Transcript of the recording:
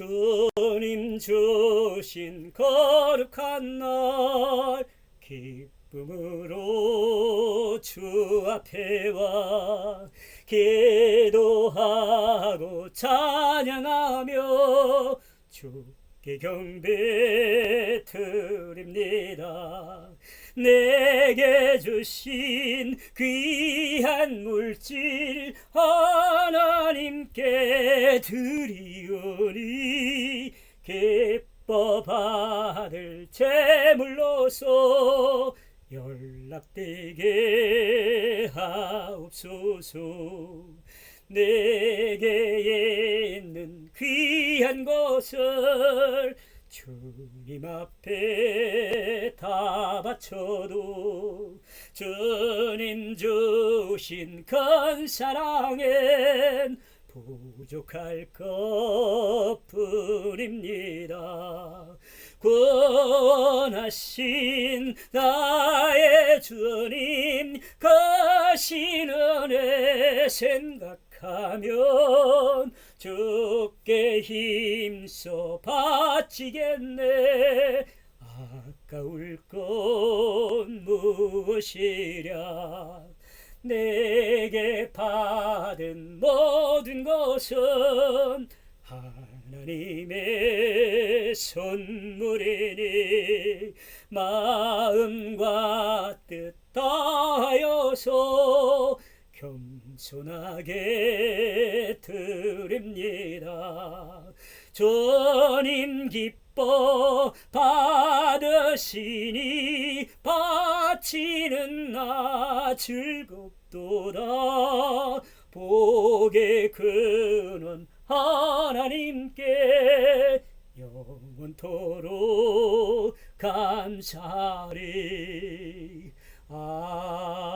주님 주신 거룩한 날 기쁨으로 주 앞에 와 기도하고 찬양하며 주께 경배 드립니다. 내게 주신 귀한 물질 하나님께 드리오니 기뻐 받을 제물로서 연락되게 하옵소서. 내게 있는 귀한 것을 주님 앞에 다 바쳐도 주님 주신 큰 사랑엔 부족할 것 뿐입니다. 구원하신 나의 주님 크신 은혜 생각하면 주께 힘써 바치겠네 아까울 건 무엇이랴 내게 받은 모든 것은 하나님의 선물이니 마음과 뜻 다하여서 겸손하게 드립니다. 주님 기뻐 받으시니 바치는 나 즐겁도다. 복의 근원 하나님께 영원토록 감사리. 아